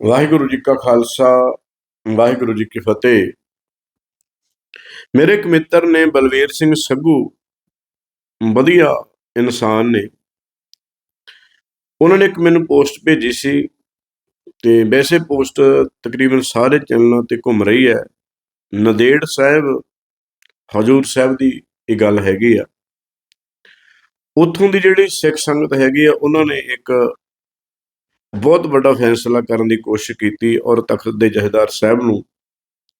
ਵਾਹਿਗੁਰੂ ਜੀ ਕਾ ਖਾਲਸਾ, ਵਾਹਿਗੁਰੂ ਜੀ ਕੀ ਫਤਿਹ। ਮੇਰੇ ਇੱਕ ਮਿੱਤਰ ਨੇ ਬਲਵੀਰ ਸਿੰਘ ਸੱਗੂ, ਵਧੀਆ ਇਨਸਾਨ ਨੇ। ਉਹਨਾਂ ਨੇ ਇੱਕ ਮੈਨੂੰ ਪੋਸਟ ਭੇਜੀ ਸੀ ਤੇ ਵੈਸੇ ਪੋਸਟ ਤਕਰੀਬਨ ਸਾਰੇ ਚੈਨਲਾਂ ਤੇ ਘੁੰਮ ਰਹੀ ਹੈ। ਨਦੇੜ ਸਾਹਿਬ, ਹਜੂਰ ਸਾਹਿਬ ਦੀ ਇਹ ਗੱਲ ਹੈਗੀ ਆ। ਉੱਥੋਂ ਦੀ ਜਿਹੜੀ ਸਿੱਖ ਸੰਗਤ ਹੈਗੀ ਆ, ਉਹਨਾਂ ਨੇ ਇੱਕ ਬਹੁਤ ਵੱਡਾ ਫੈਸਲਾ ਕਰਨ ਦੀ ਕੋਸ਼ਿਸ਼ ਕੀਤੀ ਔਰ ਤਖਤ ਦੇ ਜਹੇਦਾਰ ਸਾਹਿਬ ਨੂੰ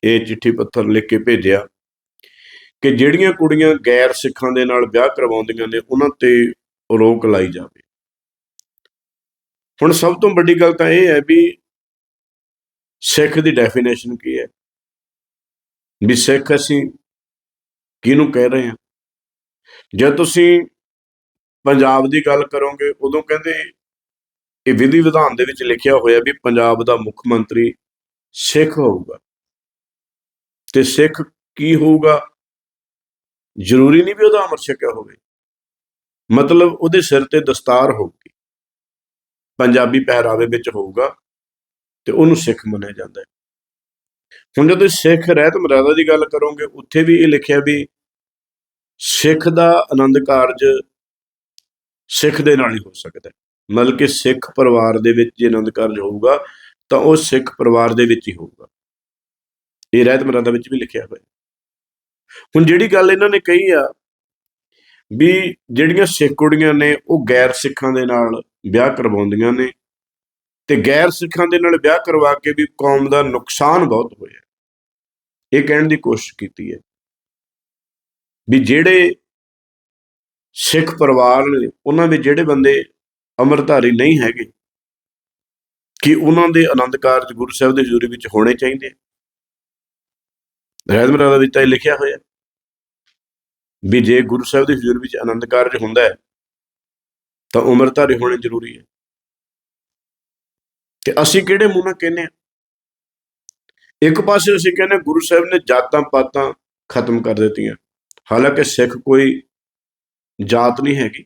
ਇਹ ਚਿੱਠੀ ਪੱਤਰ ਲਿਖ ਕੇ ਭੇਜਿਆ ਕਿ ਜਿਹੜੀਆਂ ਕੁੜੀਆਂ ਗੈਰ ਸਿੱਖਾਂ ਦੇ ਨਾਲ ਵਿਆਹ ਕਰਵਾਉਂਦੀਆਂ ਨੇ, ਉਹਨਾਂ ਤੇ ਰੋਕ ਲਾਈ ਜਾਵੇ। ਹੁਣ ਸਭ ਤੋਂ ਵੱਡੀ ਗੱਲ ਤਾਂ ਇਹ ਹੈ ਵੀ ਸਿੱਖ ਦੀ ਡੈਫੀਨੇਸ਼ਨ ਕੀ ਹੈ? ਵੀ ਸਿੱਖ ਅਸੀਂ ਕਿਹਨੂੰ ਕਹਿ ਰਹੇ ਹਾਂ? ਜੇ ਤੁਸੀਂ ਪੰਜਾਬ ਦੀ ਗੱਲ ਕਰੋਗੇ, ਉਦੋਂ ਕਹਿੰਦੇ ਇਹ ਵਿਧੀ ਵਿਧਾਨ ਦੇ ਵਿੱਚ ਲਿਖਿਆ ਹੋਇਆ ਵੀ ਪੰਜਾਬ ਦਾ ਮੁੱਖ ਮੰਤਰੀ ਸਿੱਖ ਹੋਊਗਾ। ਤੇ ਸਿੱਖ ਕੀ ਹੋਊਗਾ? ਜ਼ਰੂਰੀ ਨਹੀਂ ਵੀ ਉਹਦਾ ਅਮਰ ਛਕਿਆ ਹੋਵੇ। ਮਤਲਬ ਉਹਦੇ ਸਿਰ ਤੇ ਦਸਤਾਰ ਹੋਊਗੀ। ਪੰਜਾਬੀ ਪਹਿਰਾਵੇ ਵਿੱਚ ਹੋਊਗਾ ਤੇ ਉਹਨੂੰ ਸਿੱਖ ਮੰਨਿਆ ਜਾਂਦਾ ਹੈ। ਹੁਣ ਜਦੋਂ ਸਿੱਖ ਰਹਿਤ ਮਰਿਆਦਾ ਦੀ ਗੱਲ ਕਰੋਗੇ, ਉੱਥੇ ਵੀ ਇਹ ਲਿਖਿਆ ਵੀ ਸਿੱਖ ਦਾ ਆਨੰਦ ਕਾਰਜ ਸਿੱਖ ਦੇ ਨਾਲ ਹੀ ਹੋ ਸਕਦਾ ਮਤਲਬ ਕਿ ਸਿੱਖ ਪਰਿਵਾਰ ਦੇ ਵਿੱਚ ਜੇ ਆਨੰਦ ਕਾਰਜ ਹੋਊਗਾ, ਤਾਂ ਉਹ ਸਿੱਖ ਪਰਿਵਾਰ ਦੇ ਵਿੱਚ ਹੀ ਹੋਊਗਾ। ਇਹ ਰਹਿਤ ਮਰਿਆਦਾ ਵਿੱਚ ਵੀ ਲਿਖਿਆ ਹੋਇਆ ਹੁਣ ਜਿਹੜੀ ਗੱਲ ਇਹਨਾਂ ਨੇ ਕਹੀ ਆ, ਵੀ ਜਿਹੜੀਆਂ ਸਿੱਖ ਕੁੜੀਆਂ ਨੇ, ਉਹ ਗੈਰ ਸਿੱਖਾਂ ਦੇ ਨਾਲ ਵਿਆਹ ਕਰਵਾਉਂਦੀਆਂ ਨੇ ਤੇ ਗੈਰ ਸਿੱਖਾਂ ਦੇ ਨਾਲ ਵਿਆਹ ਕਰਵਾ ਕੇ ਵੀ ਕੌਮ ਦਾ ਨੁਕਸਾਨ ਬਹੁਤ ਹੋਇਆ। ਇਹ ਕਹਿਣ ਦੀ ਕੋਸ਼ਿਸ਼ ਕੀਤੀ ਹੈ ਵੀ ਜਿਹੜੇ ਸਿੱਖ ਪਰਿਵਾਰ ਨੇ, ਉਹਨਾਂ ਦੇ ਜਿਹੜੇ ਬੰਦੇ ਅੰਮ੍ਰਿਤਧਾਰੀ ਨਹੀਂ ਹੈਗੇ, ਕਿ ਉਹਨਾਂ ਦੇ ਆਨੰਦ ਕਾਰਜ ਗੁਰੂ ਸਾਹਿਬ ਦੇ ਹਜ਼ੂਰੀ ਵਿੱਚ ਹੋਣੇ ਚਾਹੀਦੇ ਰਹਿਤ ਮਰਾਦਾ ਵਿੱਚ ਤਾਂ ਇਹ ਲਿਖਿਆ ਹੋਇਆ ਵੀ ਜੇ ਗੁਰੂ ਸਾਹਿਬ ਦੇ ਹਜ਼ੂਰੀ ਵਿੱਚ ਆਨੰਦ ਕਾਰਜ ਹੁੰਦਾ ਹੈ, ਤਾਂ ਉਮਰਧਾਰੀ ਹੋਣੇ ਜ਼ਰੂਰੀ ਹੈ। ਤੇ ਅਸੀਂ ਕਿਹੜੇ ਮੂੰਹ ਨਾਲ ਕਹਿੰਦੇ ਆ ਇੱਕ ਪਾਸੇ ਅਸੀਂ ਕਹਿੰਦੇ ਗੁਰੂ ਸਾਹਿਬ ਨੇ ਜਾਤਾਂ ਪਾਤਾਂ ਖਤਮ ਕਰ ਦਿੱਤੀਆਂ, ਹਾਲਾਂਕਿ ਸਿੱਖ ਕੋਈ ਜਾਤ ਨਹੀਂ ਹੈਗੀ।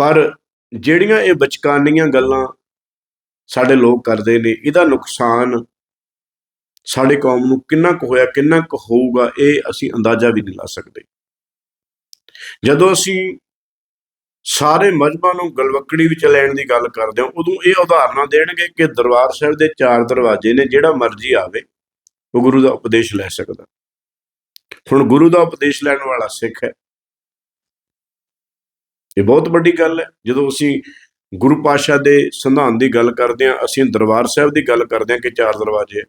ਪਰ ਜਿਹੜੀਆਂ ਇਹ ਬਚਕਾਨੀਆਂ ਗੱਲਾਂ ਸਾਡੇ ਲੋਕ ਕਰਦੇ ਨੇ, ਇਹਦਾ ਨੁਕਸਾਨ ਸਾਡੇ ਕੌਮ ਨੂੰ ਕਿੰਨਾ ਕੁ ਹੋਇਆ, ਕਿੰਨਾ ਕੁ ਹੋਊਗਾ, ਇਹ ਅਸੀਂ ਅੰਦਾਜ਼ਾ ਵੀ ਨਹੀਂ ਲਾ ਸਕਦੇ। ਜਦੋਂ ਅਸੀਂ ਸਾਰੇ ਮਜਬਾਂ ਨੂੰ ਗਲਵਕੜੀ ਵਿੱਚ ਲੈਣ ਦੀ ਗੱਲ ਕਰਦੇ ਹਾਂ, ਉਦੋਂ ਇਹ ਉਦਾਹਰਨਾਂ ਦੇਣਗੇ ਕਿ ਦਰਬਾਰ ਸਾਹਿਬ ਦੇ ਚਾਰ ਦਰਵਾਜ਼ੇ ਨੇ, ਜਿਹੜਾ ਮਰਜ਼ੀ ਆਵੇ, ਉਹ ਗੁਰੂ ਦਾ ਉਪਦੇਸ਼ ਲੈ ਸਕਦਾ। ਹੁਣ ਗੁਰੂ ਦਾ ਉਪਦੇਸ਼ ਲੈਣ ਵਾਲਾ ਸਿੱਖ ਹੈ। ਇਹ ਬਹੁਤ ਵੱਡੀ ਗੱਲ ਹੈ। ਜਦੋਂ ਅਸੀਂ ਗੁਰੂ ਪਾਸ਼ਾ ਦੇ ਸੰਵਿਧਾਨ ਦੀ ਗੱਲ ਕਰਦੇ ਹਾਂ, ਅਸੀਂ ਦਰਬਾਰ ਸਾਹਿਬ ਦੀ ਗੱਲ ਕਰਦੇ ਹਾਂ ਕਿ ਚਾਰ ਦਰਵਾਜ਼ੇ।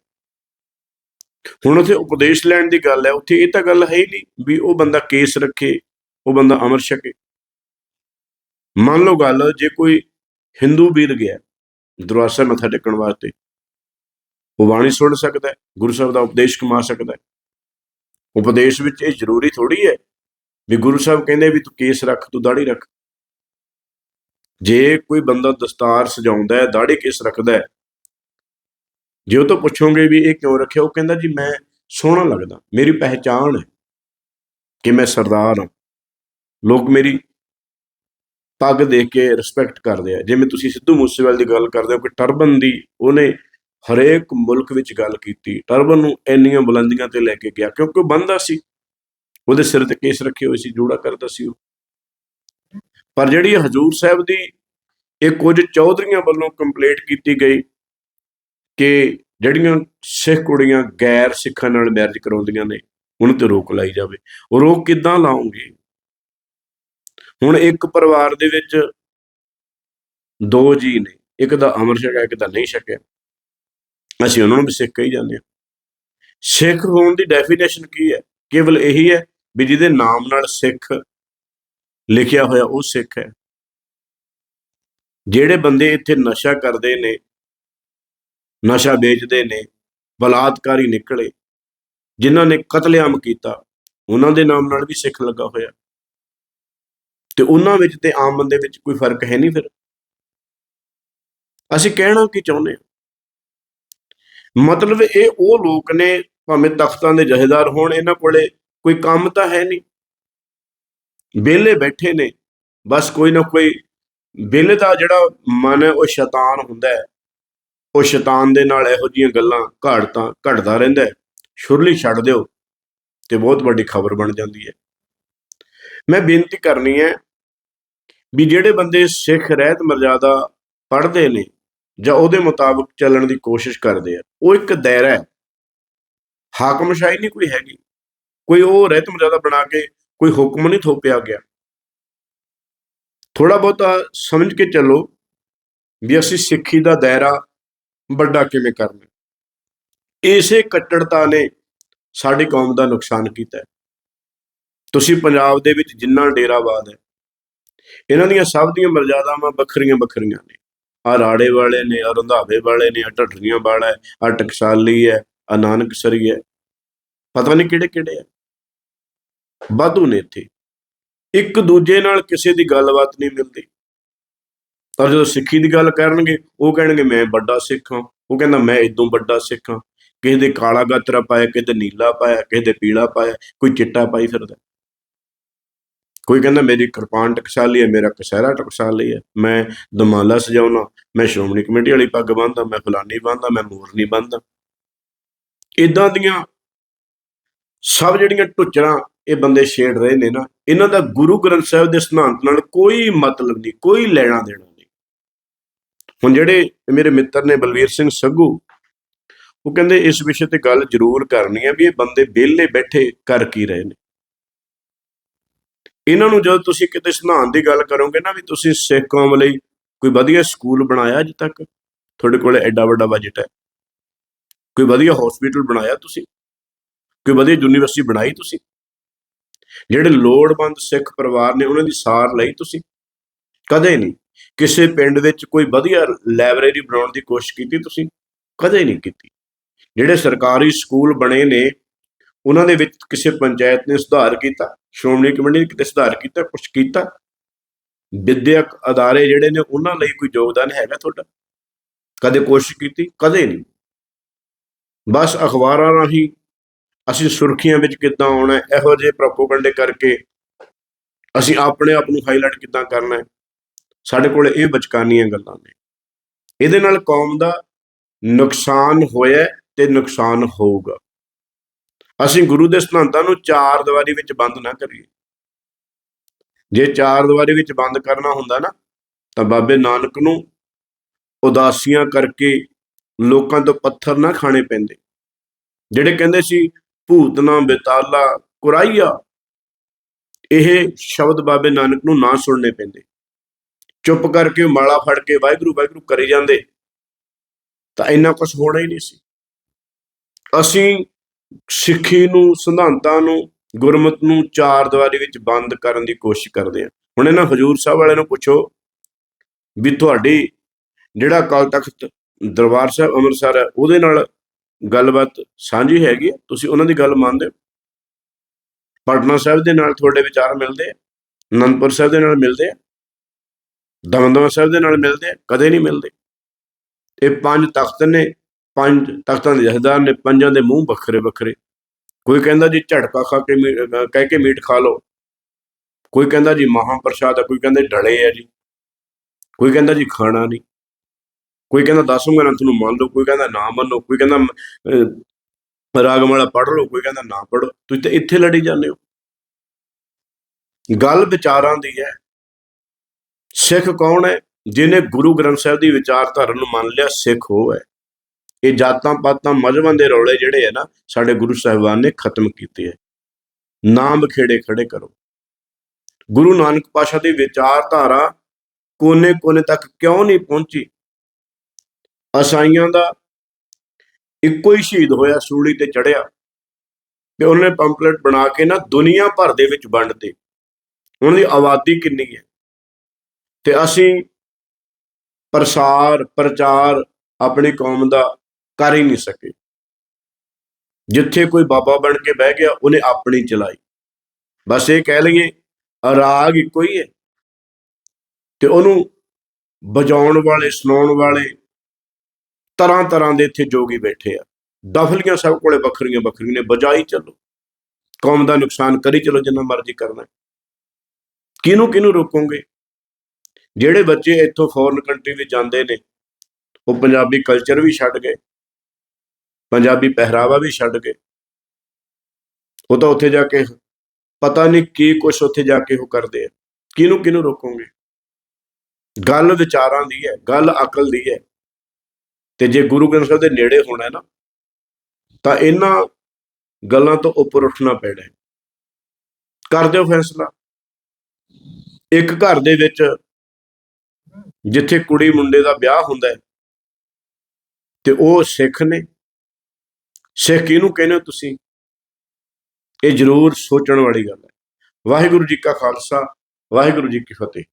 ਹੁਣ ਉੱਥੇ ਉਪਦੇਸ਼ ਲੈਣ ਦੀ ਗੱਲ ਹੈ, ਉੱਥੇ ਇਹ ਤਾਂ ਗੱਲ ਹੈ ਹੀ ਨਹੀਂ ਵੀ ਉਹ ਬੰਦਾ ਕੇਸ ਰੱਖੇ, ਉਹ ਬੰਦਾ ਅਮਰ ਛਕੇ। ਮੰਨ ਲਓ ਗੱਲ, ਜੇ ਕੋਈ ਹਿੰਦੂ ਵੀਰ ਗਿਆ ਦਰਵਾਜ਼ਾ ਮੱਥਾ ਟੇਕਣ ਵਾਸਤੇ, ਉਹ ਬਾਣੀ ਸੁਣ ਸਕਦਾ ਹੈ, ਗੁਰੂ ਸਾਹਿਬ ਦਾ ਉਪਦੇਸ਼ ਕਮਾ ਸਕਦਾ ਹੈ। ਉਪਦੇਸ਼ ਵਿੱਚ ਇਹ ਜ਼ਰੂਰੀ ਥੋੜੀ ਹੈ ਵੀ ਗੁਰੂ ਸਾਹਿਬ ਕਹਿੰਦੇ ਵੀ ਤੂੰ ਕੇਸ ਰੱਖ, ਤੂੰ ਦਾੜੀ ਰੱਖ। ਜੇ ਕੋਈ ਬੰਦਾ ਦਸਤਾਰ ਸਜਾਉਂਦਾ ਹੈ ਦਾੜੀ ਕੇਸ ਰੱਖਦਾ ਹੈ, ਜੇ ਉਹ ਤੋਂ ਪੁੱਛੋਗੇ ਵੀ ਇਹ ਕਿਉਂ ਰੱਖਿਆ, ਉਹ ਕਹਿੰਦਾ ਜੀ ਮੈਂ ਸੋਹਣਾ ਲੱਗਦਾ, ਮੇਰੀ ਪਹਿਚਾਣ ਹੈ ਕਿ ਮੈਂ ਸਰਦਾਰ ਹਾਂ। ਲੋਕ ਮੇਰੀ ਪੱਗ ਦੇਖ ਕੇ ਰਿਸਪੈਕਟ ਕਰਦੇ ਆ। ਜਿਵੇਂ ਤੁਸੀਂ ਸਿੱਧੂ ਮੂਸੇਵਾਲ ਦੀ ਗੱਲ ਕਰਦੇ ਹੋ ਕਿ ਟਰਬਨ ਦੀ ਉਹਨੇ ਹਰੇਕ ਮੁਲਕ ਵਿੱਚ ਗੱਲ ਕੀਤੀ, ਟਰਬਨ ਨੂੰ ਇੰਨੀਆਂ ਬੁਲੰਦੀਆਂ ਤੇ ਲੈ ਕੇ ਗਿਆ, ਕਿਉਂਕਿ ਉਹ ਬੰਦਾ ਸੀ। ਉਹਦੇ ਸਿਰ ਤੇ ਕੇਸ ਰੱਖੇ ਹੋਏ ਸੀ, ਜੋੜਾ ਕਰਦਾ ਸੀ ਉਹ। ਪਰ ਜਿਹੜੀ ਹਜੂਰ ਸਾਹਿਬ ਦੀ ਇਹ ਕੁਝ ਚੌਧਰੀਆਂ ਵੱਲੋਂ ਕੰਪਲੀਟ ਕੀਤੀ ਗਈ ਕਿ ਜਿਹੜੀਆਂ ਸਿੱਖ ਕੁੜੀਆਂ ਗੈਰ ਸਿੱਖਾਂ ਨਾਲ ਮੈਰਿਜ ਕਰਾਉਂਦੀਆਂ ਨੇ, ਉਹਨਾਂ ਤੇ ਰੋਕ ਲਾਈ ਜਾਵੇ। ਉਹ ਰੋਕ ਕਿੱਦਾਂ ਲਾਉਂਗੇ? ਹੁਣ ਇੱਕ ਪਰਿਵਾਰ ਦੇ ਵਿੱਚ ਦੋ ਜੀ ਨੇ, ਇੱਕ ਦਾ ਅਮਰ ਛਕਿਆ, ਇੱਕ ਦਾ ਨਹੀਂ ਛਕਿਆ। ਅਸੀਂ ਉਹਨਾਂ ਨੂੰ ਵੀ ਸਿੱਖ ਕਹੀ ਜਾਂਦੇ ਹਾਂ। ਸਿੱਖ ਹੋਣ ਦੀ ਡੈਫੀਨੇਸ਼ਨ ਕੀ ਹੈ? ਕੇਵਲ ਇਹੀ ਹੈ ਵੀ ਜਿਹਦੇ ਨਾਮ ਨਾਲ ਸਿੱਖ ਲਿਖਿਆ ਹੋਇਆ ਉਹ ਸਿੱਖ ਹੈ। ਜਿਹੜੇ ਬੰਦੇ ਇੱਥੇ ਨਸ਼ਾ ਕਰਦੇ ਨੇ, ਨਸ਼ਾ ਵੇਚਦੇ ਨੇ, ਬਲਾਤਕਾਰੀ ਨਿਕਲੇ, ਜਿਨ੍ਹਾਂ ਨੇ ਕਤਲੇਆਮ ਕੀਤਾ, ਉਹਨਾਂ ਦੇ ਨਾਮ ਨਾਲ ਵੀ ਸਿੱਖ ਲੱਗਾ ਹੋਇਆ। ਤੇ ਉਹਨਾਂ ਵਿੱਚ ਤੇ ਆਮ ਬੰਦੇ ਵਿੱਚ ਕੋਈ ਫ਼ਰਕ ਹੈ ਨਹੀਂ ਫਿਰ। ਅਸੀਂ ਕਹਿਣਾ ਕੀ ਚਾਹੁੰਦੇ ਹਾਂ? ਮਤਲਬ ਇਹ ਉਹ ਲੋਕ ਨੇ ਭਾਵੇਂ ਤਖਤਾਂ ਦੇ ਜਹੇਦਾਰ ਹੋਣ, ਇਹਨਾਂ ਕੋਲੇ ਕੋਈ ਕੰਮ ਤਾਂ ਹੈ ਨਹੀਂ। ਵਿਹਲੇ ਬੈਠੇ ਨੇ, ਬਸ ਕੋਈ ਨਾ ਕੋਈ ਵਿਹਲੇ ਦਾ ਜਿਹੜਾ ਮਨ ਹੈ, ਉਹ ਸ਼ੈਤਾਨ ਹੁੰਦਾ ਹੈ। ਉਹ ਸ਼ੈਤਾਨ ਦੇ ਨਾਲ ਇਹੋ ਜੀਆਂ ਗੱਲਾਂ ਘਾੜਤਾਂ ਘੜਦਾ ਰਹਿੰਦਾ ਹੈ। ਸ਼ੁਰਲੀ ਛੱਡ ਦਿਓ ਤੇ ਬਹੁਤ ਵੱਡੀ ਖਬਰ ਬਣ ਜਾਂਦੀ ਹੈ। ਮੈਂ ਬੇਨਤੀ ਕਰਨੀ ਹੈ ਵੀ ਜਿਹੜੇ ਬੰਦੇ ਸਿੱਖ ਰਹਿਤ ਮਰਜ਼ਾਦਾ ਪੜ੍ਹਦੇ ਨੇ ਜਾਂ ਉਹਦੇ ਮੁਤਾਬਕ ਚੱਲਣ ਦੀ ਕੋਸ਼ਿਸ਼ ਕਰਦੇ ਆ, ਉਹ ਇੱਕ ਦਾਇਰਾ ਹੈ। ਹਾਕਮਸ਼ਾਹੀ ਨਹੀਂ ਕੋਈ ਹੈਗੀ। ਕੋਈ ਉਹ ਰਹਿਤ ਮਰਜ਼ਾਦਾ ਬਣਾ ਕੇ ਕੋਈ ਹੁਕਮ ਨਹੀਂ ਥੋਪਿਆ ਗਿਆ। ਥੋੜਾ ਬਹੁਤਾ ਸਮਝ ਕੇ ਚੱਲੋ ਵੀ ਅਸੀਂ ਸਿੱਖੀ ਦਾ ਦਾਇਰਾ ਵੱਡਾ ਕਿਵੇਂ ਕਰਨਾ। ਇਸੇ ਕੱਟੜਤਾ ਨੇ ਸਾਡੀ ਕੌਮ ਦਾ ਨੁਕਸਾਨ ਕੀਤਾ ਹੈ। ਤੁਸੀਂ ਪੰਜਾਬ ਦੇ ਵਿੱਚ ਜਿੰਨਾ ਡੇਰਾਵਾਦ ਹੈ, ਇਹਨਾਂ ਦੀਆਂ ਸਭ ਦੀਆਂ ਮਰਜ਼ਾਦਾਵਾਂ ਵੱਖਰੀਆਂ ਵੱਖਰੀਆਂ ਨੇ। ਆ ਰਾੜੇ ਵਾਲੇ ਨੇ ਆ ਰੰਧਾਵੇ ਵਾਲੇ ਨੇ ਆ ਢੱਡਰੀਆਂ ਵਾਲਾ ਹੈ ਆ ਟਕਸਾਲੀ ਹੈ ਆ ਨਾਨਕਸਰੀ ਹੈ। ਪਤਾ ਨਹੀਂ ਕਿਹੜੇ ਕਿਹੜੇ ਆ। ਵਾਧੂ ਨੇ ਇੱਥੇ। ਇੱਕ ਦੂਜੇ ਨਾਲ ਕਿਸੇ ਦੀ ਗੱਲਬਾਤ ਨਹੀਂ ਮਿਲਦੀ। ਤਾਂ ਜਦੋਂ ਸਿੱਖੀ ਦੀ ਗੱਲ ਕਰਨਗੇ, ਉਹ ਕਹਿਣਗੇ, ਮੈਂ ਵੱਡਾ ਸਿੱਖ ਹਾਂ। ਉਹ ਕਹਿੰਦਾ, ਮੈਂ ਇਦੋਂ ਵੱਡਾ ਸਿੱਖ ਹਾਂ। ਕਿਸੇ ਦੇ ਕਾਲਾ ਗਾਤਰਾ ਪਾਇਆ, ਕਿਸੇ ਦੇ ਨੀਲਾ ਪਾਇਆ, ਕਿਸੇ ਦੇ ਪੀਲਾ ਪਾਇਆ, ਕੋਈ ਚਿੱਟਾ ਪਾਈ ਫਿਰਦਾ। ਕੋਈ ਕਹਿੰਦਾ, ਮੇਰੀ ਕਿਰਪਾਨ ਟਕਸਾਲੀ ਹੈ, ਮੇਰਾ ਕਸਹਿਰਾ ਟਕਸਾਲੀ ਹੈ। ਮੈਂ ਦਮਾਲਾ ਸਜਾਉਣਾ, ਮੈਂ ਸ਼੍ਰੋਮਣੀ ਕਮੇਟੀ ਵਾਲੀ ਪੱਗ ਬੰਨਦਾ, ਮੈਂ ਫਲਾਨੀ ਬੰਨਦਾ, ਮੈਂ ਮੋਰਨੀ ਬੰਨਦਾ। ਇਦਾਂ ਦੀਆਂ ਸਭ ਜਿਹੜੀਆਂ ਟੁੱਚਰਾਂ ਇਹ ਬੰਦੇ ਛੇੜ ਰਹੇ ਨੇ ਨਾ, ਇਹਨਾਂ ਦਾ ਗੁਰੂ ਗ੍ਰੰਥ ਸਾਹਿਬ ਦੇ ਸਿਧਾਂਤ ਨਾਲ ਕੋਈ ਮਤਲਬ ਨਹੀਂ, ਕੋਈ ਲੈਣਾ ਦੇਣਾ ਨਹੀਂ। ਹੁਣ ਜਿਹੜੇ ਮੇਰੇ ਮਿੱਤਰ ਨੇ ਬਲਵੀਰ ਸਿੰਘ ਸੱਗੂ, ਉਹ ਕਹਿੰਦੇ ਇਸ ਵਿਸ਼ੇ ਤੇ ਗੱਲ ਜ਼ਰੂਰ ਕਰਨੀ ਹੈ ਵੀ ਇਹ ਬੰਦੇ ਵਿਹਲੇ ਬੈਠੇ ਕਰ ਕੀ ਰਹੇ ਨੇ। ਇਹਨਾਂ ਨੂੰ ਜਦੋਂ ਤੁਸੀਂ ਕਿਤੇ ਸਿਧਾਂਤ ਦੀ ਗੱਲ ਕਰੋਗੇ ਨਾ ਵੀ ਤੁਸੀਂ ਸਿੱਖ ਕੌਮ ਲਈ ਕੋਈ ਵਧੀਆ ਸਕੂਲ ਬਣਾਇਆ ਅਜੇ ਤੱਕ? ਤੁਹਾਡੇ ਕੋਲ ਐਡਾ ਵੱਡਾ ਬਜਟ ਹੈ। ਕੋਈ ਵਧੀਆ ਹਸਪੀਟਲ ਬਣਾਇਆ ਤੁਸੀਂ? ਕੋਈ ਵਧੀਆ ਯੂਨੀਵਰਸਿਟੀ ਬਣਾਈ ਤੁਸੀਂ? ਜਿਹੜੇ ਲੋੜਵੰਦ ਸਿੱਖ ਪਰਿਵਾਰ ਨੇ ਉਹਨਾਂ ਦੀ ਸਾਰ ਲਈ ਤੁਸੀਂ? ਕਦੇ ਨਹੀਂ ਕਿਸੇ ਪਿੰਡ ਵਿੱਚ ਕੋਈ ਵਧੀਆ ਲਾਇਬ੍ਰੇਰੀ ਬਣਾਉਣ ਦੀ ਕੋਸ਼ਿਸ਼ ਕੀਤੀ ਤੁਸੀਂ? ਕਦੇ ਨਹੀਂ ਕੀਤੀ। ਜਿਹੜੇ ਸਰਕਾਰੀ ਸਕੂਲ ਬਣੇ ਨੇ, ਉਹਨਾਂ ਦੇ ਵਿੱਚ ਕਿਸੇ ਪੰਚਾਇਤ ਨੇ ਸੁਧਾਰ ਕੀਤਾ, ਸ਼੍ਰੋਮਣੀ ਕਮੇਟੀ ਨੇ ਕਿਤੇ ਸੁਧਾਰ ਕੀਤਾ ਕੁਝ ਕੀਤਾ? ਵਿਦਿਅਕ ਅਦਾਰੇ ਜਿਹੜੇ ਨੇ, ਉਹਨਾਂ ਲਈ ਕੋਈ ਯੋਗਦਾਨ ਹੈਗਾ ਤੁਹਾਡਾ? ਕਦੇ ਕੋਸ਼ਿਸ਼ ਕੀਤੀ? ਕਦੇ ਨਹੀਂ। ਬਸ ਅਖਬਾਰਾਂ ਰਾਹੀਂ ਅਸੀਂ ਸੁਰਖੀਆਂ ਵਿੱਚ ਕਿੱਦਾਂ ਆਉਣਾ ਹੈ, ਇਹੋ ਜਿਹੇ ਪ੍ਰੋਪਗੈਂਡੇ ਕਰਕੇ ਅਸੀਂ ਆਪਣੇ ਆਪ ਨੂੰ ਹਾਈਲਾਈਟ ਕਿੱਦਾਂ ਕਰਨਾ ਹੈ? ਸਾਡੇ ਕੋਲ ਇਹ ਬਚਕਾਨੀਆਂ ਗੱਲਾਂ ਨੇ। ਇਹਦੇ ਨਾਲ ਕੌਮ ਦਾ ਨੁਕਸਾਨ ਹੋਇਆ ਹੈ ਤੇ ਨੁਕਸਾਨ ਹੋਊਗਾ। ਅਸੀਂ ਗੁਰੂ ਦੇ ਸਿਧਾਂਤਾਂ ਨੂੰ ਚਾਰ ਦੀਵਾਰੀ ਵਿੱਚ ਬੰਦ ਨਾ ਕਰੀਏ। ਜੇ ਚਾਰ ਦੀਵਾਰੀ ਵਿੱਚ ਬੰਦ ਕਰਨਾ ਹੁੰਦਾ ਨਾ ਤਾਂ ਬਾਬੇ ਨਾਨਕ ਨੂੰ ਉਦਾਸੀਆਂ ਕਰਕੇ ਲੋਕਾਂ ਤੋਂ ਪੱਥਰ ਨਾ ਖਾਣੇ ਪੈਂਦੇ। ਜਿਹੜੇ ਕਹਿੰਦੇ ਸੀ ਭੂਤਨਾ ਬਿਤਾਲਾ, ਕੁਰਾਈਆ। ਇਹ ਸ਼ਬਦ ਬਾਬੇ ਨਾਨਕ ਨੂੰ ਨਾ ਸੁਣਨੇ ਪੈਂਦੇ। ਚੁੱਪ ਕਰਕੇ ਮਾਲਾ ਫੜ ਕੇ ਵਾਹਿਗੁਰੂ ਵਾਹਿਗੁਰੂ ਕਰੀ ਜਾਂਦੇ। ਤਾਂ ਇੰਨਾ ਕੁਝ ਹੋਣਾ ਹੀ ਨਹੀਂ ਸੀ। ਅਸੀਂ ਸਿੱਖੀ ਨੂੰ, ਸਿਧਾਂਤਾਂ ਨੂੰ, ਗੁਰਮਤ ਨੂੰ ਚਾਰ ਦੀਵਾਰੀ ਵਿੱਚ ਬੰਦ ਕਰਨ ਦੀ ਕੋਸ਼ਿਸ਼ ਕਰਦੇ ਹਾਂ। ਹੁਣ ਇਹਨਾਂ ਹਜੂਰ ਸਾਹਿਬ ਵਾਲਿਆਂ ਨੂੰ ਪੁੱਛੋ ਵੀ ਤੁਹਾਡੀ ਜਿਹੜਾ ਕਾਲ ਤਖਤ ਦਰਬਾਰ ਸਾਹਿਬ ਅੰਮ੍ਰਿਤਸਰ ਹੈ, ਉਹਦੇ ਨਾਲ ਗੱਲਬਾਤ ਸਾਂਝੀ ਹੈਗੀ ਹੈ? ਤੁਸੀਂ ਉਹਨਾਂ ਦੀ ਗੱਲ ਮੰਨਦੇ ਹੋ? ਪਟਨਾ ਸਾਹਿਬ ਦੇ ਨਾਲ ਤੁਹਾਡੇ ਵਿਚਾਰ ਮਿਲਦੇ ਆ? ਅਨੰਦਪੁਰ ਸਾਹਿਬ ਦੇ ਨਾਲ ਮਿਲਦੇ ਆ? ਦਮਦਮਾ ਸਾਹਿਬ ਦੇ ਨਾਲ ਮਿਲਦੇ ਆ? ਕਦੇ ਨਹੀਂ ਮਿਲਦੇ? ਇਹ ਪੰਜ ਤਖਤ ਨੇ, ਪੰਜ ਤਖਤਾਂ ਦੇ ਜਥੇਦਾਰ ਨੇ, ਪੰਜਾਂ ਦੇ ਮੂੰਹ ਵੱਖਰੇ ਵੱਖਰੇ ਕੋਈ ਕਹਿੰਦਾ ਜੀ ਝਟਕਾ ਖਾ ਕੇ ਮੀ- ਕਹਿ ਕੇ ਮੀਟ ਖਾ ਲਓ। ਕੋਈ ਕਹਿੰਦਾ ਜੀ ਮਹਾ ਪ੍ਰਸ਼ਾਦ ਹੈ ਕੋਈ ਕਹਿੰਦੇ ਡਲੇ ਆ ਜੀ। ਕੋਈ ਕਹਿੰਦਾ ਜੀ ਖਾਣਾ ਨਹੀਂ। ਕੋਈ ਕਹਿੰਦਾ ਦਸਮ ਗ੍ਰੰਥ ਨੂੰ ਮੰਨ ਲਓ ਕੋਈ ਕਹਿੰਦਾ ਨਾ ਮੰਨੋ ਕੋਈ ਕਹਿੰਦਾ ਅਹ, ਰਾਗਮਾਲਾ ਪੜ੍ਹ ਲਓ ਕੋਈ ਕਹਿੰਦਾ ਨਾ ਪੜ੍ਹੋ ਤੁਸੀਂ ਤਾਂ ਇੱਥੇ ਲੜੀ ਜਾਂਦੇ ਹੋ। ਗੱਲ ਵਿਚਾਰਾਂ ਦੀ ਹੈ। ਸਿੱਖ ਕੌਣ ਹੈ? ਜਿਹਨੇ ਗੁਰੂ ਗ੍ਰੰਥ ਸਾਹਿਬ ਦੀ ਵਿਚਾਰਧਾਰਾ ਨੂੰ ਮੰਨ ਲਿਆ ਸਿੱਖ ਉਹ ਹੈ। ਇਹ ਜਾਤਾਂ ਪਾਤਾਂ ਮਜ਼ਹਬਾਂ ਦੇ ਰੌਲੇ ਜਿਹੜੇ ਹੈ ਨਾ ਸਾਡੇ ਗੁਰੂ ਸਾਹਿਬਾਨ ਨੇ ਖਤਮ ਕੀਤੇ ਹੈ। ਨਾਮ ਖੇੜੇ ਖੜੇ ਕਰੋ। ਗੁਰੂ ਨਾਨਕ ਪਾਸ਼ਾ ਦੀ ਵਿਚਾਰਧਾਰਾ ਕੋਨੇ-ਕੋਨੇ ਤੱਕ ਕਿਉਂ ਨਹੀਂ ਪਹੁੰਚੀ? ਅਸਾਈਆਂ ਦਾ ਇੱਕੋ ਹੀ ਸ਼ਹੀਦ ਹੋਇਆ, ਸੂਲੀ ਤੇ ਚੜਿਆ ਤੇ ਉਹਨੇ ਪੰਪਲੇਟ ਬਣਾ ਕੇ ਨਾ ਦੁਨੀਆ ਭਰ ਦੇ ਵਿੱਚ ਵੰਡਤੇ ਉਹਨਾਂ ਦੀ ਆਬਾਦੀ ਕਿੰਨੀ ਹੈ? ਤੇ ਅਸੀਂ ਪ੍ਰਸਾਰ, ਪ੍ਰਚਾਰ ਆਪਣੀ ਕੌਮ ਦਾ ਕਰ ਹੀ ਨਹੀਂ ਸਕੇ। ਜਿੱਥੇ ਕੋਈ ਬਾਬਾ ਬਣ ਕੇ ਬਹਿ ਗਿਆ, ਉਹਨੇ ਆਪਣੀ ਚਲਾਈ। ਬਸ ਇਹ ਕਹਿ ਲਈਏ, ਰਾਗ ਇੱਕੋ ਹੀ ਹੈ। ਤੇ ਉਹਨੂੰ ਵਜਾਉਣ ਵਾਲੇ, ਸੁਣਾਉਣ ਵਾਲੇ ਤਰ੍ਹਾਂ ਤਰ੍ਹਾਂ ਦੇ ਇੱਥੇ ਜੋਗੀ ਬੈਠੇ ਆ। ਦਫਲੀਆਂ ਸਭ ਕੋਲੇ ਵੱਖਰੀਆਂ ਵੱਖਰੀਆਂ ਨੇ, ਬਜਾਈ ਚੱਲੋ। ਕੌਮ ਦਾ ਨੁਕਸਾਨ ਕਰੀ ਚਲੋ, ਜਿੰਨਾ ਮਰਜ਼ੀ ਕਰਨਾ। ਕਿਹਨੂੰ ਕਿਹਨੂੰ ਰੋਕੋਗੇ? ਜਿਹੜੇ ਬੱਚੇ ਇੱਥੋਂ ਫੋਰਨ ਕੰਟਰੀ ਵਿੱਚ ਜਾਂਦੇ ਨੇ, ਉਹ ਪੰਜਾਬੀ ਕਲਚਰ ਵੀ ਛੱਡ ਗਏ, ਪੰਜਾਬੀ ਪਹਿਰਾਵਾ ਵੀ ਛੱਡ ਗਏ। ਉਹ ਤਾਂ ਉੱਥੇ ਜਾ ਕੇ, ਪਤਾ ਨਹੀਂ ਕੀ ਕੁਛ ਉੱਥੇ ਜਾ ਕੇ ਉਹ ਕਰਦੇ ਆ। ਕਿਹਨੂੰ ਕਿਹਨੂੰ ਰੋਕੋਗੇ? ਗੱਲ ਵਿਚਾਰਾਂ ਦੀ ਹੈ, ਗੱਲ ਅਕਲ ਦੀ ਹੈ। ਤੇ ਜੇ ਗੁਰੂ ਗ੍ਰੰਥ ਸਾਹਿਬ ਦੇ ਨੇੜੇ ਹੋਣਾ ਹੈ ਨਾ, ਤਾਂ ਇਹਨਾਂ ਗੱਲਾਂ ਤੋਂ ਉੱਪਰ ਉੱਠਣਾ ਪੈਣਾ ਹੈ। ਕਰ ਦਿਓ ਫੈਸਲਾ। ਇੱਕ ਘਰ ਦੇ ਵਿੱਚ ਜਿੱਥੇ ਕੁੜੀ ਮੁੰਡੇ ਦਾ ਵਿਆਹ ਹੁੰਦਾ ਹੈ, ਤੇ ਉਹ ਸਿੱਖ ਨੇ। ਸਿੱਖ ਕਿਹਨੂੰ ਕਹਿੰਦੇ ਹੋ ਤੁਸੀਂ? ਇਹ ਜ਼ਰੂਰ ਸੋਚਣ ਵਾਲੀ ਗੱਲ ਹੈ। ਵਾਹਿਗੁਰੂ ਜੀ ਕਾ ਖਾਲਸਾ, ਵਾਹਿਗੁਰੂ ਜੀ ਕੀ ਫਤਿਹ।